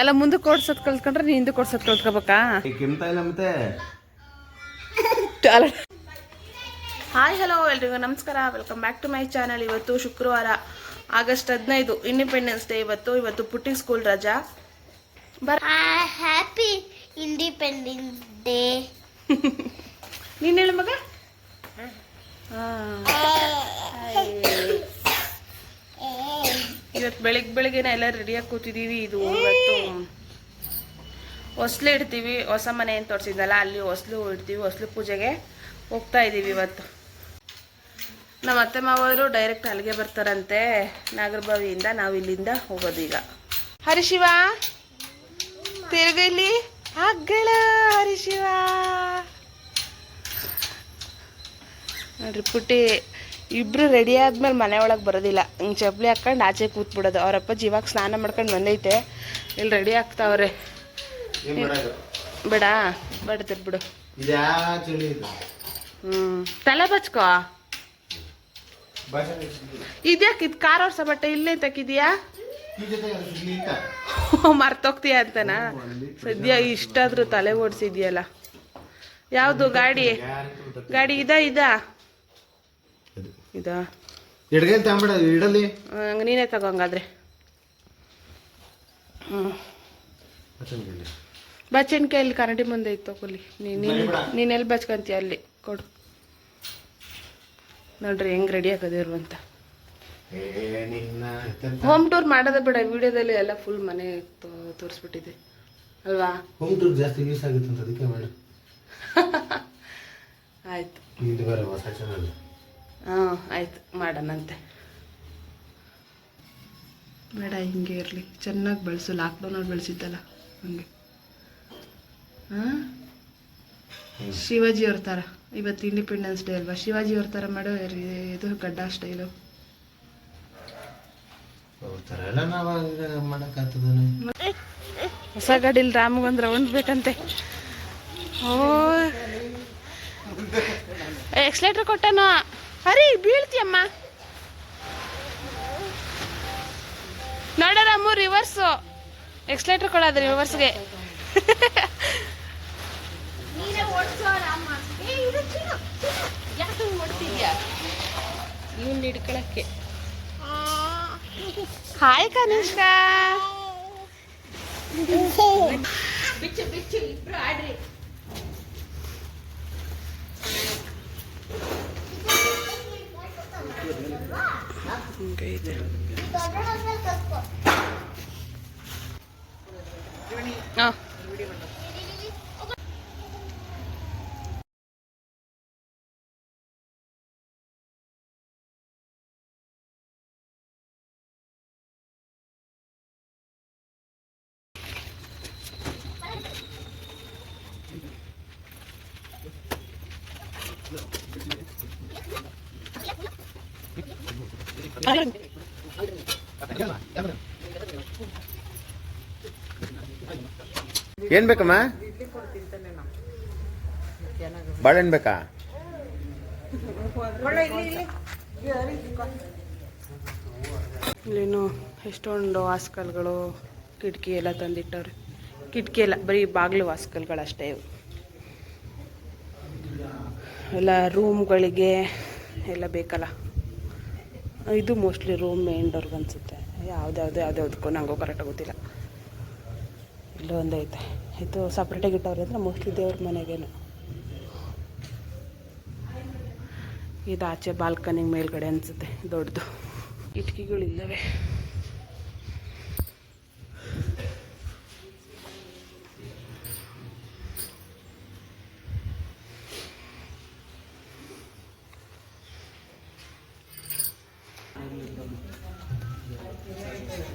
ಎಲ್ಲ ಮುಂದೆ ಕೊಡ್ಸೋದ್ ಕಲ್ತ್ಕೊಂಡ್ರೆ ನೀ ಹಿಂದೆ ಕೊಡ್ಸೋದ್ ಕಲ್ತ್ಕೋಬೇಕಾ? ಹಾಯ್ ಹಲೋ ಎಲ್ರಿಗೂ. ನಮಸ್ಕಾರ. Welcome back to my channel ಇವತ್ತು ಶುಕ್ರವಾರ ಆಗಸ್ಟ್ ಹದಿನೈದು ಇಂಡಿಪೆಂಡೆನ್ಸ್ ಡೇ ಇವತ್ತು. ಇವತ್ತು ಪುಟ್ಟಿ ಸ್ಕೂಲ್ ರಜಾ. ಬರ ಹ್ಯಾಪಿ ಇಂಡಿಪೆಂಡೆನ್ಸ್ ಡೇ ನೀನು ಹೇಳು ಮಗ. ಇವತ್ತು ಬೆಳಿಗ್ಗೆ ಬೆಳಿಗ್ಗೆನ ಎಲ್ಲ ರೆಡಿಯಾಗಿ ಕೂತಿದ್ದೀವಿ ಇದು ಇವತ್ತು ಹೊಸ್ಲು ಇಡ್ತೀವಿ. ಹೊಸ ಮನೆ ಏನು ತೋರಿಸಿದ್ನಲ್ಲ, ಅಲ್ಲಿ ಹೊಸ್ಲು ಇಡ್ತೀವಿ, ಹೊಸ್ಲು ಪೂಜೆಗೆ ಹೋಗ್ತಾ ಇದ್ದೀವಿ ಇವತ್ತು. ನಮ್ಮ ಅತ್ತೆ ಮಾವರು ಡೈರೆಕ್ಟ್ ಅಲ್ಲಿಗೆ ಬರ್ತಾರಂತೆ. ನಾಗರಬಾವಿಯಿಂದ ನಾವು ಇಲ್ಲಿಂದ ಹೋಗೋದು ಈಗ. ಹರಿಶಿವ, ತಿರ್ಗ ಇಲ್ಲಿ. ಹಗ್ಗಳ ಹರಿಶಿವ. ನೋಡ್ರಿ ಪುಟ್ಟಿ ಇಬ್ರು ರೆಡಿ ಆದ್ಮೇಲೆ ಮನೆ ಒಳಗೆ ಬರೋದಿಲ್ಲ. ಹಿಂಗೆ ಚಪ್ಪಲಿ ಹಾಕೊಂಡು ಆಚೆ ಕೂತ್ಬಿಡೋದು. ಅವರಪ್ಪ ಜೀವಾಗ ಸ್ನಾನ ಮಾಡ್ಕೊಂಡು ಬಂದೈತೆ. ಇಲ್ಲಿ ರೆಡಿ ಆಗ್ತಾವ್ರೆ. ಬೇಡ ಬೇಡ ಬಿಡು ಹ್ಞೂ ತಲೆ ಬಚ್ಕೋ. ಇದ್ಯಾಕೆ ಇದು ಕಾರ್ ಓಡ್ಸೋ ಬಟ್ಟೆ ಇಲ್ಲೇ ತಕ್ಕಿದ್ಯಾ ಮರ್ತೋಗ್ತೀಯ ಅಂತನಾ? ಸದ್ಯ ಇಷ್ಟಾದ್ರೂ ತಲೆ ಓಡಿಸಿದ್ಯಲ್ಲ. ಯಾವುದು ಗಾಡಿ? ಗಾಡಿ ಇದಾ ಇದಾ? ಇದಾ? ಎಡ್ಗೈಲ್ ತಗೊಂಬಿಡ ಇಡಲಿ. ಹಂಗೆ ನೀನೇ ತಗೋ ಹಂಗಾದ್ರೆ. ಹ್ಞೂ ಬಚ್ಚನ್ಕಾಯಲ್ಲಿ ಕರಡಿ ಮುಂದೆ ಇತ್ತು ತಗೊಳ್ಳಿ. ನೀನು ನೀನೆಲ್ಲಿ ಬಚ್ಕೊಂತೀಯ ಅಲ್ಲಿ? ಕೊಡು. ನೋಡ್ರಿ ಹೆಂಗೆ ರೆಡಿ ಆಗೋದಿರು ಅಂತ ಹೋಮ್ ಟೂರ್ ಮಾಡೋದೇ ಬೇಡ ವಿಡಿಯೋದಲ್ಲಿ ಎಲ್ಲ ಫುಲ್ ಮನೆ ತೋರಿಸ್ಬಿಟ್ಟಿದೆ. ಅಲ್ವಾ? ಹೋಮ್ ಟೂರ್ ಜಾಸ್ತಿ ಯೂಸ್ ಆಗುತ್ತೆ ಅಂತ ಅದಕ್ಕೆ ಮಾಡು. ಆಯ್ತು. ಇದು ಬೇರೆ ಹೊಸ ಚಾನಲ್ ಹಾಂ ಆಯ್ತು ಮಾಡೋಣಂತೆ ಬೇಡ ಹಿಂಗೆ ಇರಲಿ. ಚೆನ್ನಾಗಿ ಬೆಳೆಸು. ಲಾಕ್ಡೌನಲ್ಲಿ ಬೆಳೆಸಿದ್ದಲ್ಲ ಹಂಗೆ. ಹಾಂ? ಶಿವಾಜಿ ಅವ್ರ ಥರ. ಇವತ್ತು ಇಂಡಿಪೆಂಡೆನ್ಸ್ ಡೇ ಅಲ್ವಾ? ಶಿವಾಜಿ ಅವ್ರ ಥರ ಮಾಡೋ ಇದು ಗಡ್ಡ ಸ್ಟೈಲು ಹೊಸ ಗಾಡೀಲಿ ರಾಮಗೊಂದು ರೌಂಡ್ ಬೇಕಂತೆ. ಓ ಎಕ್ಸ್ಲೇಟ್ರ್ ಕೊಟ್ಟನು? ಹರಿ ಬೀಳ್ತೀಯಮ್ಮ. ನೋಡೋರಮ್ಮ ರಾಮು ರಿವರ್ಸು ಎಕ್ಸ್ಲೇಟರ್ ಕೊಡೋದು ರಿವರ್ಸ್ಗೆ ಇವ್ನು ಹಿಡ್ಕೊಳಕ್ಕೆ. ಹಾಯ್ ಕನಿಷ್ಕ ಬಿಚ್ಚು ಬಿಚ್ಚು ಇಬ್ರು ಆಡ್ರಿ. ಹಿಂಗೆ ಇದೆ ಹಾಂ ಏನ್ ಬೇಕಮ್ಮ? ಬಾಳೆಹಣ್ಣು ಬೇಕಾ? ಇಲ್ಲೇನು, ಎಷ್ಟೊಂದು ವಾಸ್ಕಲ್ಗಳು, ಕಿಟಕಿ ಎಲ್ಲ ತಂದಿಟ್ಟವ್ರೆ. ಕಿಟಕಿ ಎಲ್ಲ, ಬರೀ ಬಾಗಿಲು ವಾಸ್ಕಲ್ಗಳಷ್ಟೇ ಇವು. ಎಲ್ಲ ರೂಮ್ಗಳಿಗೆ ಎಲ್ಲ ಬೇಕಲ್ಲ. ಇದು ಮೋಸ್ಟ್ಲಿ ರೂಮ್ ಮೇನ್ ಡೋರ್ಗೆ ಅನಿಸುತ್ತೆ. ಯಾವ್ದ್ಯಾವ್ದು, ಯಾವ್ದ್ಯಾವ್ದಕ್ಕೂ ನಂಗೂ ಕರೆಕ್ಟಾಗಿ ಗೊತ್ತಿಲ್ಲ. ಇಲ್ಲೂ ಒಂದೇ ಐತೆ. ಇದು ಸಪ್ರೇಟಾಗಿ ಇಟ್ಟವ್ರೆ ಅಂದರೆ ಮೋಸ್ಟ್ಲಿ ದೇವ್ರ ಮನೆಗೇನು. ಇದು ಆಚೆ ಬಾಲ್ಕನಿ ಮೇಲ್ಗಡೆ ಅನಿಸುತ್ತೆ, ದೊಡ್ಡದು. ಕಿಟಕಿಗಳಿಲ್ಲವೆ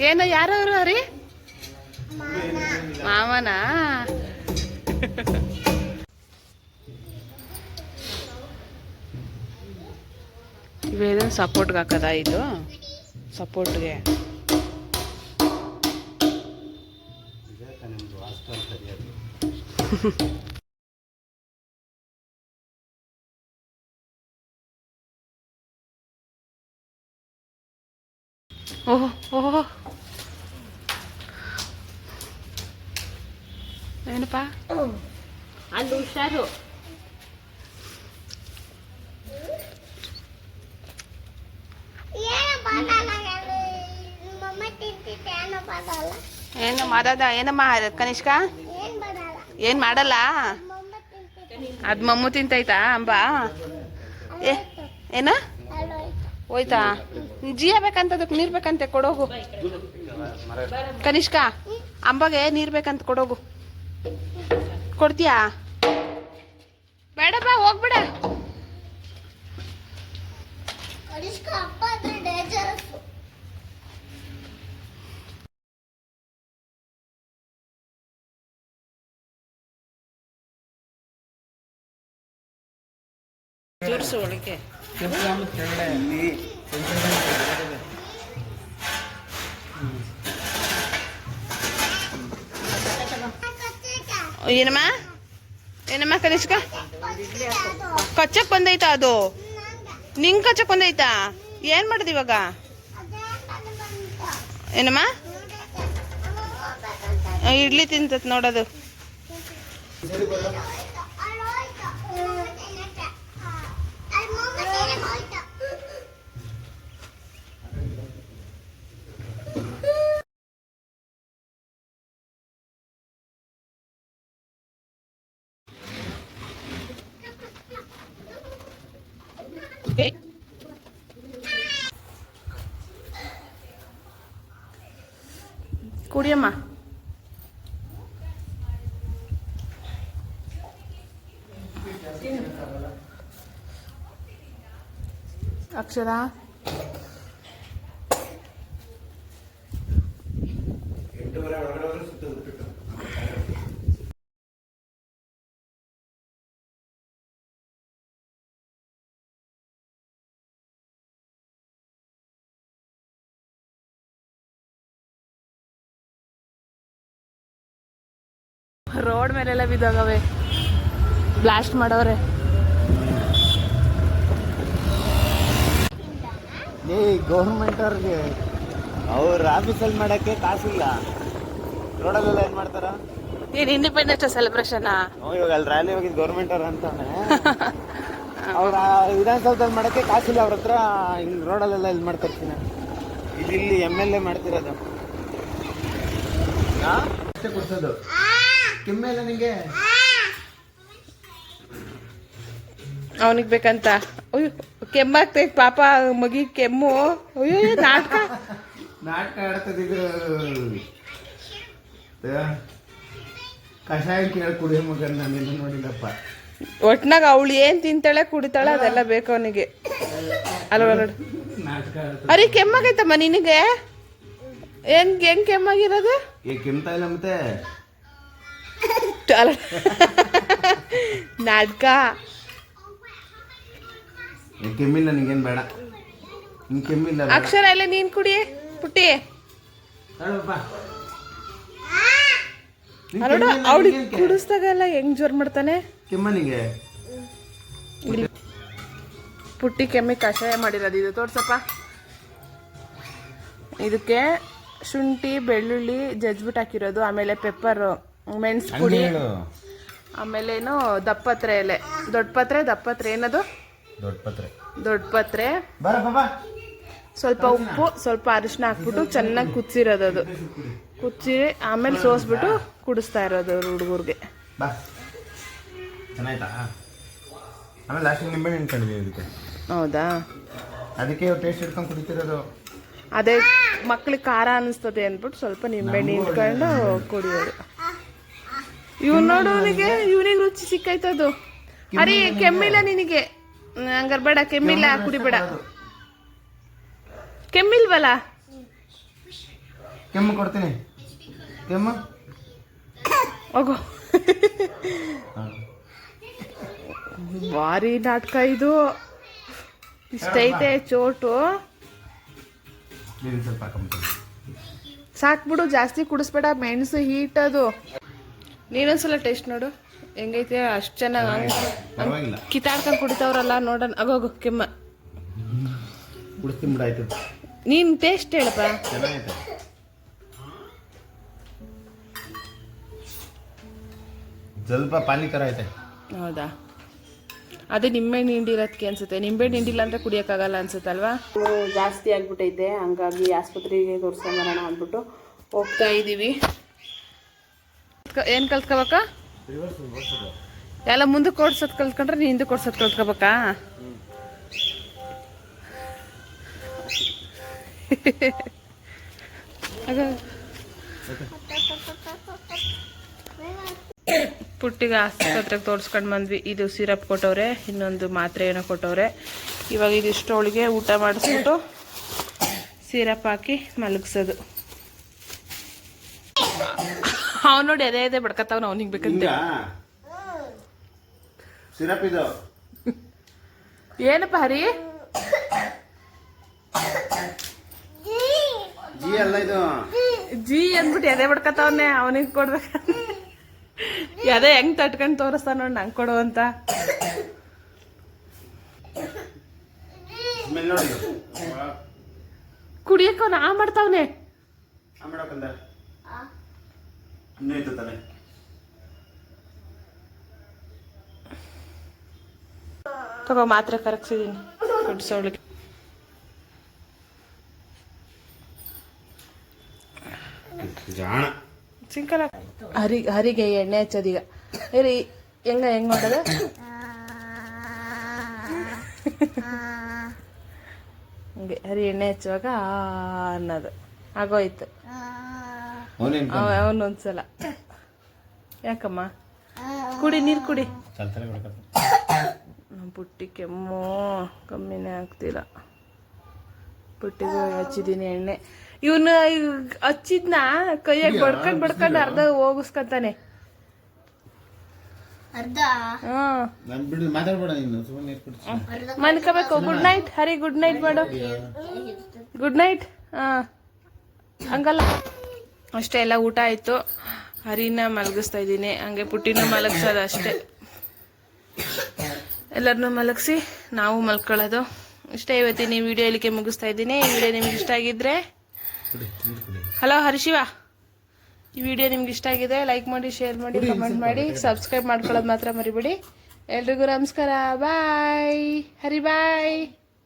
ಏನು ಯಾರವರು ಹರಿ? ಮಾವನಾ ಇವೇನು ಸಪೋರ್ಟ್ಗೆ ಹಾಕದ ಇದು? ಸಪೋರ್ಟ್ಗೆ. ಹುಷಾರು ಏನು ಮಾಡೋದ ಏನಮ್ಮ ಕನಿಷ್ಕ? ಏನು ಮಾಡಲ್ಲ? ಅದು ಮಮ್ಮು ತಿಂತೈತಾ ಅಂಬ? ಏ ಏನ? ಹೋಯ್ತಾ? ಜೀಯ ಬೇಕಂತ ಅದಕ್ಕೆ ನೀರು ಬೇಕಂತೆ ಕೊಡೋಗು. ಕನಿಷ್ಕ ಅಂಬಗೆ ನೀರು ಬೇಕಂತ ಕೊಡೋಗು. ಕೊಡ್ತೀಯಾ? ಬೇಡಪ್ಪ ಹೋಗ್ಬೇಡ ಜೋಡಿಸು ಒಳಗೆ ಏನಮ್ಮ ಏನಮ್ಮ ಕನಿಷ್ಕ? ಕಚ್ಚಕ್ ಬಂದೈತಾ ಅದು? ನಿಂಗ್ ಕಚ್ಚಕ್ ಬಂದೈತಾ? ಏನ್ ಮಾಡುದು ಇವಾಗ? ಏನಮ್ಮ? ಇಡ್ಲಿ ತಿಂತತ್ ನೋಡೋದು ಏ. ಕುಡಿಯಮ್ಮ ಅಕ್ಷರ ರೋಡ್ ಮೇಲೆಲ್ಲ ಬಿದ್ದೋಗವೆ. ಬ್ಲಾಸ್ಟ್ ಮಾಡವ್ರೆ ಏ ಗೌರ್ಮೆಂಟ್ ಅವ್ರಿಗೆ ಅವ್ರ ಆಫೀಸಲ್ಲಿ ಮಾಡಕ್ಕೆ ಕಾಸಿಲ್ಲ. ರೋಡಲ್ಲೆಲ್ಲ ಏನ್ ಮಾಡ್ತಾರ? ಏನ್ ಇಂಡಿಪೆಂಡೆನ್ಸ್ ಸೆಲೆಬ್ರೇಷನ್ ಅವ್ನು ಇವಾಗ ಅಲ್ಲಿ ರ್ಯಾಲಿ ಹೋಗಿದ್ ಗೌರ್ಮೆಂಟ್ ಅವ್ರ ಅಂತಾನೆ. ಅವ್ರ ವಿಧಾನಸೌಧದಲ್ಲಿ ಮಾಡಕ್ಕೆ ಕಾಸಿಲ್ಲ ಅವ್ರ ಹತ್ರ. ಹಿಂಗ್ ರೋಡಲ್ಲೆಲ್ಲ ಇಲ್ಲಿ ಮಾಡ್ತಿರ್ತೀನಿ. ಇಲ್ಲಿ ಇಲ್ಲಿ ಎಂ ಎಲ್ ಎ ಮಾಡ್ತಿರೋದು ಕೊಡ್ಸೋದು. ಕೆಮ್ಮೆಲ್ಲ ನಿಂಗೆ? ಅವನಿಗೆ ಬೇಕಂತ. ಅಯ್ಯೋ ಕೆಮ್ಮಾಗ್ತೈತೆ ಪಾಪ ಮಗಿ ಕೆಮ್ಮು. ಅಯ್ಯೋ ನಾಟಕ. ನಾಟಕ ಆಡ್ತದಿದ್ರು ಕಷಾಯ ಕೇಳಿ ಕುಡಿಯೋ ಮಗನ ನಾನು ನೋಡಿಲ್ಲಪ್ಪ. ಒಟ್ನಾಗ ಅವಳು ಏನ್ ತಿಂತಾಳೆ ಕುಡಿತಾಳೆ ಅದೆಲ್ಲ ಬೇಕು ಅವನಿಗೆ. ಅಲ್ವಾ ಅರಿ ಕೆಮ್ಮಾಗೈತಮ್ಮ ನಿನಗೆ? ಹೆಂಗ್ ಹೆಂಗ್ ಕೆಮ್ಮಾಗಿರೋದು? ಏ ಕೆಮ್ತಾ ಇಲ್ಲ ಮತ್ತೆ? ಅಲ್ಲ ನಾಟಕ ಏ, ಕೆಮ್ಮಿಲ್ಲ ನಿಂಗೇನ್ ಬೇಡ. ಕೆಮ್ಮಿಲ್ಲ. ಅಕ್ಷರ ಎಲ್ಲ ನೀನು ಕುಡಿ ಪುಟ್ಟಿ ನೋಡು ಅವಳಿಗೆ ಕುಡಿಸ್ದಾಗೆಲ್ಲ ಹೆಂಗ್ ಜೋರ್ ಮಾಡ್ತಾನೆ? ಕೆಮ್ಮ ನಿಂಗೆ ಪುಟ್ಟಿ ಕೆಮ್ಮಿ ಕಷಾಯ ಮಾಡಿರೋದು. ಇದು ತೋರ್ಸಪ್ಪ. ಇದಕ್ಕೆ ಶುಂಠಿ ಬೆಳ್ಳುಳ್ಳಿ ಜಜ್ಬಿಟ್ಟು ಹಾಕಿರೋದು. ಆಮೇಲೆ ಪೆಪ್ಪರ್ ಮೆಣಸು ಪುಡಿ. ಆಮೇಲೆ ಏನು ದಪ್ಪತ್ರೆ ಎಲೆ. ದೊಡ್ಡ ಪತ್ರೆ ದಪ್ಪತ್ರೆ ಏನದು? ದೊಡ್ಡ ಪತ್ರೆ. ಸ್ವಲ್ಪ ಉಪ್ಪು ಸ್ವಲ್ಪ ಅರಿಶಿನ ಹಾಕ್ಬಿಟ್ಟು ಚೆನ್ನಾಗಿ ಕುದಿಸಿರೋದು ಅದು. ಕುಚ್ಚಿ ಆಮೇಲೆ ಸೋಸ್ಬಿಟ್ಟು ಕುಡಿಸ್ತಾ ಇರೋದು ಹುಡುಗರಿಗೆ. ನಿಂತ್ಕೊಂಡಿದ್ದೀವಿ ಇದಕ್ಕೆ. ಹೌದಾ? ಅದಕ್ಕೆ ಟೇಸ್ಟ್ ಕುಡಿತಿರೋದು. ಅದೇ ಮಕ್ಳಿಗೆ ಖಾರ ಅನಿಸ್ತದೆ ಅಂದ್ಬಿಟ್ಟು ಸ್ವಲ್ಪ ನಿಂಬೆಹಣ್ಣು ಇಟ್ಕೊಂಡು ಕುಡಿಯೋದು. ಇವ್ ನೋಡೋನಿಗೆ ಇವನಿಗೆ ರುಚಿ ಸಿಕ್ಕೈತದು ಅರಿ ಕೆಮ್ಮಿಲ್ಲ ನಿನಗೆ. ಹಂಗಾರ ಬೇಡ ಕೆಮ್ಮಿಲ್ಲ ಕುಡಿಬೇಡ. ಕೆಮ್ಮಿಲ್ವಲ್ಲ? ಕೆಮ್ಮು ಕೊಡ್ತೀನಿ. ಕೆಮ್ಮು? ಹೋಗು. ಭಾರಿ ನಾಟಕ ಇದು. ಇಷ್ಟೈತೆ ಚೋಟು. ಸಾಕ್ಬಿಡು ಜಾಸ್ತಿ ಕುಡಿಸ್ಬೇಡ ಮೆಣಸು ಹೀಟ್ ಅದು. ನೀನೊಂದ್ಸಲ ಟೇಸ್ಟ್ ನೋಡು. ಹೆಂಗೈತೆ? ಅಷ್ಟು ಚೆನ್ನಾಗಿ ಪರವಾಗಿಲ್ಲ. ಕಿತ್ತಾಡ್ಕೊಂಡು ಕುಡಿತಾವ್ರಲ್ಲ ನೋಡೋಣ. ಅಗೋಗು ಕೆಮ್ಮ. ಕುಡಿಸ್ತೀನಿ ಬಿಡಾಯ್ತು ನೀನು ಟೇಸ್ಟ್ ಹೇಳಪ್ಪ. ಚೆನ್ನಾಗೈತೆ. ಸ್ವಲ್ಪ ಪಾನಿ ಥರ ಐತೆ. ಹೌದಾ? ಅದೇ ನಿಂಬೆಹಣ್ಣು ಹಿಂಡಿರೋದಕ್ಕೆ ಅನ್ಸುತ್ತೆ. ನಿಂಬೆಹಣ್ಣು ಹಿಂಡಿಲ್ಲ ಅಂದರೆ ಕುಡಿಯೋಕ್ಕಾಗಲ್ಲ ಅನ್ಸುತ್ತಲ್ವಾ ಜಾಸ್ತಿ ಆಗ್ಬಿಟ್ಟೈತೆ. ಹಂಗಾಗಿ ಆಸ್ಪತ್ರೆಗೆ ತೋರಿಸ್ಕೊಂಬರೋಣ ಅಂದ್ಬಿಟ್ಟು ಹೋಗ್ತಾ ಇದ್ದೀವಿ. ಏನು ಕಲ್ತ್ಕೋಬೇಕಾ? ಎಲ್ಲ ಮುಂದೆ ಓಡ್ಸೋದು ಕಲ್ತ್ಕೊಂಡ್ರೆ ನೀ ಹಿಂದೆ ಓಡ್ಸೋದು ಕಲ್ತ್ಕೋಬೇಕಾ? ಪುಟ್ಟಿಗೆ ಆಸ್ಪತ್ರೆಗೆ ತೋರಿಸ್ಕೊಂಡು ಬಂದ್ವಿ. ಇದು ಸಿರಪ್ ಕೊಟ್ಟವ್ರೆ, ಇನ್ನೊಂದು ಮಾತ್ರೆ ಏನೋ ಕೊಟ್ಟವ್ರೆ. ಇವಾಗ ಇದಿಷ್ಟು ಅವಳಿಗೆ ಊಟ ಮಾಡಿಸ್ಬಿಟ್ಟು ಸಿರಪ್ ಹಾಕಿ ಮಲಗಿಸೋದು. ಅವ್ನು ನೋಡಿ ಅದೇ ಅದೇ ಬಡ್ಕತ್ತವನು ಅವ್ನಿಗೆ ಬೇಕಂತ ಸಿರಪ್ ಇದು? ಏನಪ್ಪ ಹರಿ? ಜಿ ಅಲ್ಲ ಇದು? ಜಿ ಅಂದ್ಬಿಟ್ಟು ಎದೆ ಬಡ್ಕತ್ತವನ್ನೇ ಅವನಿಗೆ ಕೊಡ್ಬೇಕ? ಅದೇ ಹೆಂಗ್ ತಟ್ಕೊಂಡು ತೋರಿಸ್ತಾನ ನೋಡಿ ನಂಗೆ ಕೊಡು ಅಂತ. ಕುಡಿಯಕ್ಕ. ಆ ಮಾಡ್ತಾವನೆ. ಇನ್ನೂ ಇತ್ತು ತಾನೆ. ತಗೋ ಮಾತ್ರೆ ಕುಡ್ಸೋಳಿಗೆ ಜಾಣ. ಸಿಂಕಲ್. ಹರಿ ಹರಿಗೆ ಎಣ್ಣೆ ಹಚ್ಚೋದೀಗ ಹರಿ ಹೆಂಗ ಹೆಂಗ್ ಮಾಡೋದು? ಹಂಗೆ ಹರಿ ಎಣ್ಣೆ ಹಚ್ಚುವಾಗ ಅನ್ನೋದು. ಆಗೋಯ್ತು. ಅವನೊಂದ್ಸಲ. ಯಾಕಮ್ಮ? ಕುಡಿ ನೀರು ಕುಡಿ. ಪುಟ್ಟಿ ಕೆಮ್ಮು ಕಮ್ಮಿನೇ ಆಗ್ತಿಲ್ಲ. ಪುಟ್ಟಿಗೂ ಹಚ್ಚಿದ್ದೀನಿ ಎಣ್ಣೆ. ಇವನು ಹಚ್ಚಿದ್ನ? ಕೈಯಾಗ ಬಡ್ಕೊಂಡ್ ಬಡ್ಕೊಂಡ್ ಅರ್ಧ ಹೋಗಿಸ್ಕೊಂತಾನೆ. ಅರ್ಧ? ಹ್ಮ್ ನಾನು ಬಿಡು ಮಾತಾಡ್ಬೇಡ ನೀನು. ಸುಮ್ಮನೆ ನೀರು ಕುಡಿಸಿ. ಮನ್ಕೋಬೇಕು. Good night Hari good night ಮಾಡು. ಗುಡ್ ನೈಟ್ ಹಾ. ಹಂಗಲ್ಲ. ಅಷ್ಟೇ, ಎಲ್ಲ ಊಟ ಆಯ್ತು. ಹರಿನ ಮಲಗಿಸ್ತಾ ಇದ್ದೀನಿ. ಹಂಗೆ ಪುಟ್ಟಿನೂ ಮಲಗಿಸೋದು ಅಷ್ಟೇ. ಎಲ್ಲರನ್ನೂ ಮಲಗಿಸಿ, ನಾವು ಮಲ್ಕೊಳ್ಳೋದು. ಇಷ್ಟೇ, ಇವತ್ತಿನ ಈ ವಿಡಿಯೋ ಇಲ್ಲಿಗೆ ಮುಗಿಸ್ತಾ ಇದ್ದೀನಿ. ಈ ವಿಡಿಯೋ ನಿಮ್ಗೆ ಇಷ್ಟ ಆಗಿದ್ರೆ ಹಲೋ ಹರಿಶಿವ. ಈ ವಿಡಿಯೋ ನಿಮ್ಗೆ ಇಷ್ಟ ಆಗಿದೆ ಲೈಕ್ ಮಾಡಿ ಶೇರ್ ಮಾಡಿ ಕಮೆಂಟ್ ಮಾಡಿ ಸಬ್ಸ್ಕ್ರೈಬ್ ಮಾಡ್ಕೊಳ್ಳೋದು ಮಾತ್ರ ಮರಿಬೇಡಿ. ಎಲ್ರಿಗೂ ನಮಸ್ಕಾರ. ಬಾಯ್ ಹರಿ ಬಾಯ್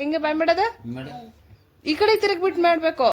ಹೆಂಗೆ ಬಾಯ್ ಮಾಡೋದು? ಮಾಡಿ ಈ ಕಡೆ ತಿರುಗ್ಬಿಟ್ಟು ಮಾಡಬೇಕು.